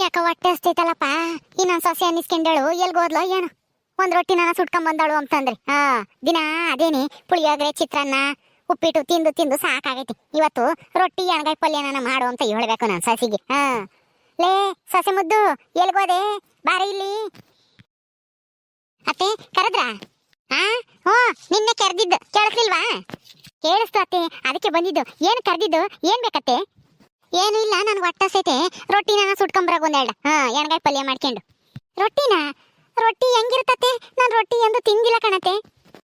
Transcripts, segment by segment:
ಯಾಕ ಹೊಟ್ಟೆ ಹಸ್ತೈತಲ್ಲಪ್ಪ ಇನ್ನೊಂದ್ ಸೊಸೆ ಅನ್ನಿಸ್ಕೊಂಡಳು ಎಲ್ಗೋದ್ಲೋ ಏನು? ಒಂದ್ ರೊಟ್ಟಿ ನಾನು ಸುಟ್ಕೊಂಡ್ ಬಂದಾಳು ಅಂತಂದ್ರಿ. ಹಾ, ದಿನ ಅದೇನಿ, ಪುಳಿಯೋಗರೆ, ಚಿತ್ರಾನ್ನ, ಉಪ್ಪಿಟ್ಟು ತಿಂದು ತಿಂದು ಸಾಕಾಗೈತಿ. ಇವತ್ತು ರೊಟ್ಟಿ, ಎಣ್ಗಾಯಿ ಪಲ್ಯನ ಮಾಡು ಅಂತ ಹೇಳ್ಬೇಕು ನಾನು ಸಸಿಗೆ. ಹಾ. ಲೇ, ಸೊಸೆ ಮುದ್ದು ಎಲ್ಗೋದೆ ಬಾರ ಇಲ್ಲಿ. ಅತ್ತೆ, ಕರೆದ್ರ? ಹಾ ಹ್ಞೂ, ನಿನ್ನೆ ಕರೆದಿದ್ದು. ಕೇಳಿಸ್ಲಿಲ್ವಾ? ಕೇಳಿಸ್ತು ಅತ್ತೆ, ಅದಕ್ಕೆ ಬಂದಿದ್ದು. ಏನು ಕರೆದಿದ್ದು? ಏನ್ ಬೇಕತ್ತೆ? ಏನು ಇಲ್ಲ ಹೊಟ್ಟೆ ಸೈತೆ ರೊಟ್ಟಿ ನಾನು ಸುಟ್ಕೊಂಬರಾಗ ಒಂದೆರಡು ಹಾ, ಎಣ್ಗಾಯಿ ಪಲ್ಯ ಮಾಡ್ಕೊಂಡು. ರೊಟ್ಟಿನ? ರೊಟ್ಟಿ ಹೆಂಗಿರ್ತತೆ? ನಾನು ರೊಟ್ಟಿ ಎಂದು ತಿಂದಿಲ್ಲ ಕಣತೆ.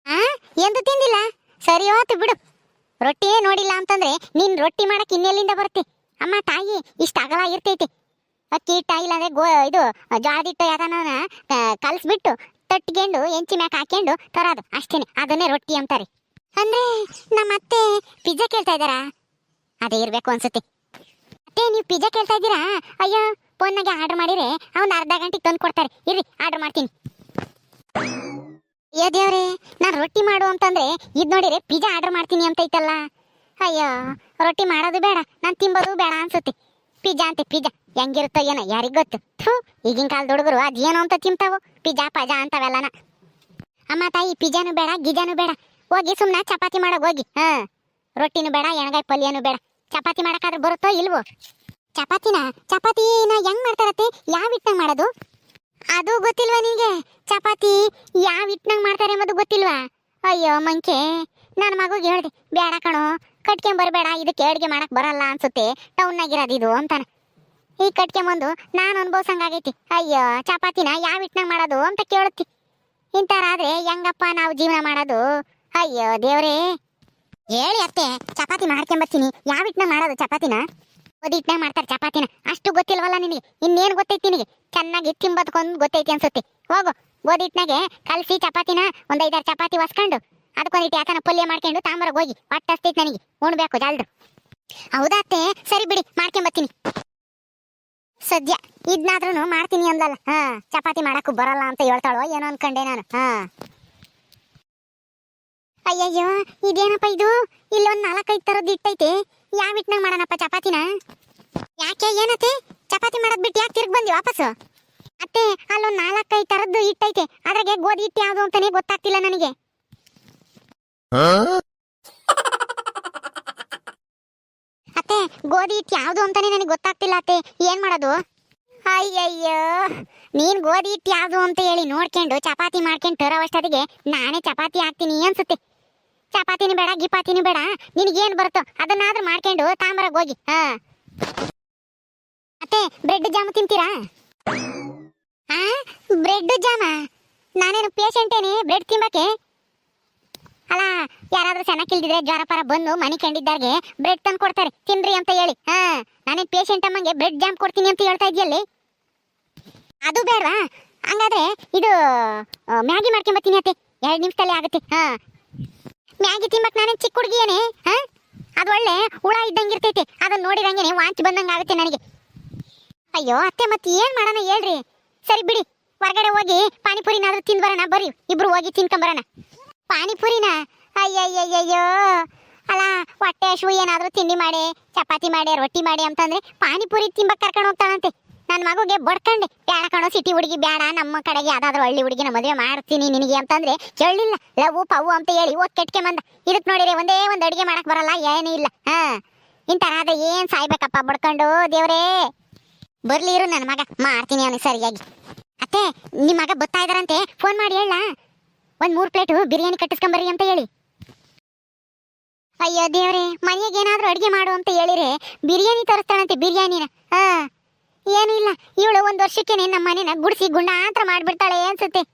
ಆ, ಎಂದು ತಿಂದಿಲ್ಲ? ಸರಿ ಹೋತು ಬಿಡು. ರೊಟ್ಟಿ ನೋಡಿಲ್ಲ ಅಂತಂದ್ರೆ ನಿನ್ ರೊಟ್ಟಿ ಮಾಡಕ್ ಇನ್ನೆಲ್ಲಿಂದ ಬರುತ್ತೆ ಅಮ್ಮ, ತಾಯಿ, ಇಷ್ಟ ಅಗಲ ಇರ್ತೈತಿ. ಅಕ್ಕಿ ಹಿಟ್ಟ ಇಲ್ಲಾಂದ್ರೆ ಗೋ, ಇದು ಜಾಡಿಟ್ಟು ಯಾಕನ ಕಲ್ಸ್ಬಿಟ್ಟು ತಟ್ಕೊಂಡು ಎಂಚಿ ಮ್ಯಾಕ್ ಹಾಕೊಂಡು ತರೋದು. ಅಷ್ಟೇನೆ. ಅದನ್ನೇ ರೊಟ್ಟಿ ಅಂತಾರೆ. ಅಂದ್ರೆ ನಮ್ಮ ಅತ್ತೆ ಪಿಜ್ಜಾ ಕೇಳ್ತಾ ಇದ್ದಾರಾ? ಅದೇ ಇರ್ಬೇಕು ಅನ್ಸುತ್ತೆ. ಅತ್ತೆ ನೀವು ಪಿಜ್ಜಾ ಕೇಳ್ತಾ ಇದ್ದೀರಾ? ಅಯ್ಯೋ ಫೋನ್ನಾಗೆ ಆರ್ಡರ್ ಮಾಡಿದ್ರೆ ಒಂದು ಅರ್ಧ ಗಂಟೆಗೆ ತಂದು ಕೊಡ್ತಾರೆ. ಇರ್ರಿ ಆರ್ಡರ್ ಮಾಡ್ತೀನಿ. ಅಯ್ಯೋ ದೇವ್ರೆ, ನಾನು ರೊಟ್ಟಿ ಮಾಡು ಅಂತಂದ್ರೆ ಇದ್ ನೋಡಿರಿ ಪಿಜ್ಜಾ ಆರ್ಡರ್ ಮಾಡ್ತೀನಿ ಅಂತ ಐತಲ್ಲ ಅಯ್ಯೋ, ರೊಟ್ಟಿ ಮಾಡೋದು ಬೇಡ, ನಾನು ತಿಂಬೋದು ಬೇಡ ಅನ್ಸುತ್ತೆ. ಪಿಜ್ಜಾ ಅಂತೆ ಪಿಜ್ಜಾ, ಹೆಂಗಿರುತ್ತೋ ಏನೋ ಯಾರಿಗ್ ಗೊತ್ತು? ಥೂ, ಈಗಿನ ಕಾಲದ ಹುಡುಗರು ಅದೇನೋ ಅಂತ ತಿಂತಾವು. ಪಿಜ್ಜಾ ಪಜಾ ಅಂತವೆಲ್ಲನ. ಅಮ್ಮ, ತಾಯಿ, ಪಿಜ್ಜಾನು ಬೇಡ ಗಿಜಾನು ಬೇಡ. ಹೋಗಿ ಸುಮ್ಮನೆ ಚಪಾತಿ ಮಾಡೋಕೆ ಹೋಗಿ, ಹಾ. ರೊಟ್ಟಿನೂ ಬೇಡ, ಎಣಗಾಯಿ ಪಲ್ಯನೂ ಬೇಡ. ಚಪಾತಿ ಮಾಡಕ್ಕಾದ್ರೆ ಬರುತ್ತೋ ಇಲ್ವೋ? ಚಪಾತಿನ ಚಪಾತಿನ ಹೆಂಗ್ ಮಾಡ್ತಾರತ್ತೆ? ಯಾವ ಹಿಟ್ನಾಗ ಮಾಡೋದು? ಅದು ಗೊತ್ತಿಲ್ವಾ ನಿನಗೆ ಚಪಾತಿ ಯಾವ ಹಿಟ್ನಾಗ ಮಾಡ್ತಾರೆ ಎಂಬುದು ಗೊತ್ತಿಲ್ವಾ? ಅಯ್ಯೋ, ಮಂಕೆ ನನ್ನ ಮಗುಗೆ ಹೇಳ್ದೆ ಬೇಡ ಕಣೋ ಕಟ್ಕೊಂಬರ್ಬೇಡ ಇದಕ್ಕೆ ಅಡುಗೆ ಮಾಡಕ್ ಬರಲ್ಲ ಅನ್ಸುತ್ತೆ ಟೌನ್ನಾಗಿರೋದು ಇದು, ಅಂತಾನೆ. ಈ ಕಟ್ಕೊಂಬಂದು ನಾನು ಅನ್ಭವ್ಸಂಗಾಗೈತಿ. ಅಯ್ಯೋ, ಚಪಾತಿನ ಯಾವ ಹಿಟ್ನಾಗ ಮಾಡೋದು? ಅಂತ ಕೇಳುತ್ತಿ. ಇಂಥರಾದ್ರೆ ಹೆಂಗಪ್ಪ ನಾವು ಜೀವನ ಮಾಡೋದು? ಅಯ್ಯೋ, ದೇವ್ರೇ. ಹೇಳಿ ಅತ್ತೆ, ಚಪಾತಿ ಮಾಡ್ಕೊಂಬರ್ತೀನಿ ಯಾವ ಹಿಟ್ನಾಗ ಮಾಡೋದು ಚಪಾತಿನ? ಓದಿ ಹಿಟ್ನಾಗ ಮಾಡ್ತಾರೆ ಚಪಾತಿನ. ಅಷ್ಟು ಗೊತ್ತಿಲ್ವಲ್ಲ ನಿನಗೆ? ಇನ್ನೇನು ಗೊತ್ತೈತಿ ನಿನಗೆ? ಚೆನ್ನಾಗಿ ತಿಂಬದ್ಕೊಂದು ಗೊತ್ತೈತಿ ಅನ್ಸುತ್ತೆ. ಹೋಗು ಗೋಧಿ ಹಿಟ್ನಾಗೆ ಕಲಸಿ ಚಪಾತಿನ ಒಂದ್ ಐದಾರು ಚಪಾತಿ ಒಸ್ಕೊಂಡು ಅದಕ್ಕೊಂದು ಇಟ್ಟು ಯಾಕನ ಪಲ್ಯ ಮಾಡ್ಕೊಂಡು ತಾಂಬರಗ್ ಹೋಗಿ. ಹಸ್ತೈತಿ ನನಗೆ. ಉಣ್ಬೇಕು ಜಾಲ್ದು. ಹೌದಾ ಅತ್ತೆ? ಸರಿ ಬಿಡಿ, ಮಾಡ್ಕೊಂಬತ್ತೀನಿ. ಸದ್ಯ ಇದನ್ನಾದ್ರೂ ಮಾಡ್ತೀನಿ ಅಂದಲ್ಲ. ಹಾ, ಚಪಾತಿ ಮಾಡಕ್ಕೂ ಬರಲ್ಲ ಅಂತ ಹೇಳ್ತಾಳೋ ಏನೋ ಅನ್ಕೊಂಡೆ ನಾನು. ಹಾ. ಅಯ್ಯಯ್ಯೋ, ಇದೇನಪ್ಪ ಇದು? ಇಲ್ಲೊಂದು ನಾಲ್ಕೈದು ತರದ್ದು ಇಟ್ಟೈತೆ ಯಾವ ಹಿಟ್ನಾಗ ಮಾಡೋಣಪ್ಪ ಚಪಾತಿನ? ಯಾಕೆ, ಏನತ್ತೆ? ಚಪಾತಿ ಮಾಡೋದ್ ಬಿಟ್ಟು ಯಾಕೆ ತಿರ್ಗಿ ಬಂದಿ ವಾಪಸ್ಸು? ಅತ್ತೆ, ಅಲ್ಲೊಂದ್ ನಾಲ್ಕೈದು ತರದ್ದು ಇಟ್ಟೈತೆ ಅದ್ರಾಗೆ ಗೋಧಿ ಹಿಟ್ಟು ಯಾವುದು ಅಂತಾನೆ ಗೊತ್ತಾಗ್ತಿಲ್ಲ ನನಗೆ. ಅತ್ತೆ, ಗೋಧಿ ಹಿಟ್ಟು ಯಾವುದು ಅಂತಾನೆ ನನಗೆ ಗೊತ್ತಾಗ್ತಿಲ್ಲ ಅತ್ತೆ. ಏನ್ ಮಾಡೋದು? ಅಯ್ಯಯ್ಯೋ, ನೀನ್ ಗೋಧಿ ಹಿಟ್ಟು ಯಾವುದು ಅಂತ ಹೇಳಿ ನೋಡ್ಕೊಂಡು, ಚಪಾತಿ ಮಾಡ್ಕೊಂಡು ತರೋವಷ್ಟೊತ್ತಿಗೆ ನಾನೇ ಚಪಾತಿ ಹಾಕ್ತೀನಿ ಅನ್ಸುತ್ತೆ. ಚಪಾತಿನೂ ಬೇಡ, ಗಿಪಾತಿನೂ ಬೇಡ. ನಿನಗೇನು ಬರುತ್ತೋ ಅದನ್ನಾದ್ರೂ ಮಾಡ್ಕೊಂಡು ತಾಮ್ರಾಗ ಹೋಗಿ. ಹಾ. ಮತ್ತೆ ಬ್ರೆಡ್ ಜಾಮ್ ತಿಂತೀರಾ? ಆ? ಬ್ರೆಡ್ ಜಾಮ? ನಾನೇನು ಪೇಷಂಟೇನೆ ಬ್ರೆಡ್ ತಿಂಬಕ್ಕೆ? ಅಲ್ಲ, ಯಾರಾದ್ರೂ ಚೆನ್ನಾಗಿಲ್ದಿದ್ರೆ ಜ್ವರ ಪರ ಬಂದು ಮನೆ ಕಂಡಿದ್ದಾರ್ಗೆ ಬ್ರೆಡ್ ತಂದು ಕೊಡ್ತಾರೆ. ತಿನ್ರಿ ಅಂತ ಹೇಳಿ. ಹಾ. ನಾನೇನು ಪೇಷಂಟ್ ಅಮ್ಮಂಗೆ ಬ್ರೆಡ್ ಜಾಮ್ ಕೊಡ್ತೀನಿ ಅಂತ ಹೇಳ್ತಾ ಇದೆಯಲ್ಲಿ ಅದು ಬೇಡವಾ? ಹಂಗಾದ್ರೆ ಇದು ಮ್ಯಾಗಿ ಮಾಡ್ಕೊಂಬತ್ತೀನಿ ಅತ್ತೆ. ಎರಡು ನಿಮಿಷದಲ್ಲಿ ಆಗುತ್ತೆ. ಹಾ. ಮ್ಯಾಗಿ ತಿಂಬಕ್ ನಾನೇ ಚಿಕ್ಕ ಹುಡುಗಿಯೇನೆ, ಹಾ? ಅದು ಒಳ್ಳೆ ಹುಳ ಇದ್ದಂಗೆ ಇರ್ತೈತಿ. ಅದನ್ನ ನೋಡಿದಂಗೆನೆ ವಾಂತಿ ಬಂದಂಗೆ ಆಗುತ್ತೆ ನನಗೆ. ಅಯ್ಯೋ, ಅತ್ತೆ ಮತ್ತೆ ಏನು ಮಾಡೋಣ ಹೇಳ್ರಿ. ಸರಿ ಬಿಡಿ, ಹೊರಗಡೆ ಹೋಗಿ ಪಾನಿಪುರಿನಾದ್ರೂ ತಿಂದು ಬರೋಣ, ಬರ್ರಿ, ಇಬ್ರು ಹೋಗಿ ತಿನ್ಕೊಂಬರೋಣ. ಪಾನಿಪುರಿನ? ಅಯ್ಯಯ್ಯಯ್ಯಯ್ಯೋ. ಅಲ್ಲ, ಹೊಟ್ಟೆ ಹಶು ಏನಾದರೂ ತಿಂಡಿ ಮಾಡಿ, ಚಪಾತಿ ಮಾಡಿ, ರೊಟ್ಟಿ ಮಾಡಿ ಅಂತಂದ್ರೆ ಪಾನಿಪುರಿ ತಿಂಬಕ್ ಕರ್ಕೊಂಡು ಹೋಗ್ತಾಳಂತೆ. ನನ್ನ ಮಗುಗೆ ಬಡ್ಕಂಡೆ. ಬೇಡ ಕಣೋ ಸಿಟಿ ಹುಡುಗಿ ಬೇಡ ನಮ್ಮ ಕಡೆಗೆ ಯಾವ್ದಾದ್ರು ಹಳ್ಳಿ ಹುಡುಗಿನ ಮದುವೆ ಮಾಡ್ತೀನಿ ನಿನಗೆ ಅಂತಂದ್ರೆ ಕೇಳಲಿಲ್ಲ. ಲವ್ ಪವು ಅಂತ ಹೇಳಿ ಓದ್ ಕೆಟ್ಕೆ ಬಂದ. ಇದಕ್ ನೋಡಿರಿ, ಒಂದೇ ಒಂದು ಅಡಿಗೆ ಮಾಡಕ್ ಬರಲ್ಲ, ಏನೂ ಇಲ್ಲ. ಹಾ. ಇಂಥರಾದ ಏನ್ ಸಾಯ್ಬೇಕಪ್ಪ ಬಡ್ಕೊಂಡು, ದೇವ್ರೇ? ಬರ್ಲಿ ಇರು ನನ್ನ ಮಗ, ಮಾಡ್ತೀನಿ ಅವನಿಗೆ ಸರಿಯಾಗಿ. ಅತ್ತೆ ನಿಮ್ಮ ಮಗ ಬರ್ತಾ ಇದಾರಂತೆ ಫೋನ್ ಮಾಡಿ ಹೇಳ. ಒಂದ್ ಮೂರ್ ಪ್ಲೇಟು ಬಿರಿಯಾನಿ ಕಟ್ಟಿಸ್ಕೊಂಬರ್ರಿ ಅಂತ ಹೇಳಿ. ಅಯ್ಯೋ ದೇವ್ರೆ, ಮನೆಗೆ ಏನಾದ್ರೂ ಅಡಿಗೆ ಮಾಡು ಅಂತ ಹೇಳಿರೆ ಬಿರಿಯಾನಿ ತರಿಸ್ತಾಳಂತೆ ಬಿರಿಯಾನಿನ. ಹಾ. ಇಲ್ಲ ಇವಳು ಒಂದ್ ವರ್ಷಕ್ಕೆ ನಮ್ಮ ಮನೇನ ಗುಡಿಸಿ ಗುಂಡಾಂತರ ಮಾಡ್ಬಿಡ್ತಾಳೆ ಅನ್ಸುತ್ತೆ.